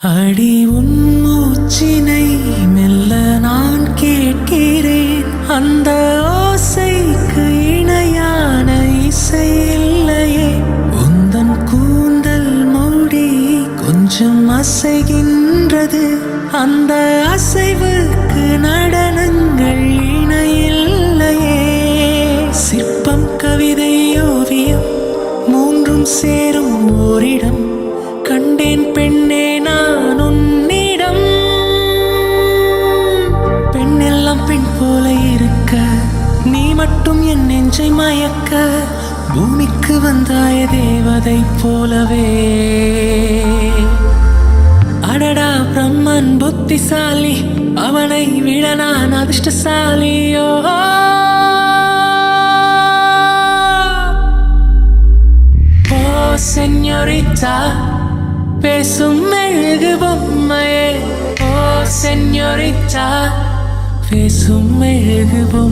அடி உன் மூச்சினை மெல்ல நான் கேட்கிறேன். அந்த ஆசைக்கு இணையான இசை இல்லையே. உந்தன் கூந்தல் மூடி கொஞ்சம் அசைகின்றது. அந்த அசைவுக்கு நடனங்கள் இணையில்லையே சிற்பம் கவிதை ஓவியம் மூன்றும் சேரும் ஓரிடம். கண்டேன் பெண்ணே நான் உன்னிடம். பெண்ணெல்லாம் பெண் போல இருக்க. நீ மட்டும் என் நெஞ்சை மயக்க. பூமிக்கு வந்தாய தேவதை போலவே. அடடா பிரம்மன் புத்திசாலி. அவனை விட நான் அதிர்ஷ்டசாலியோ? señorita பேசும் மெழுகு பொம்மையே. ஓ செஞ்சொரிச்சா பேசும் மெழுகு பொம்மை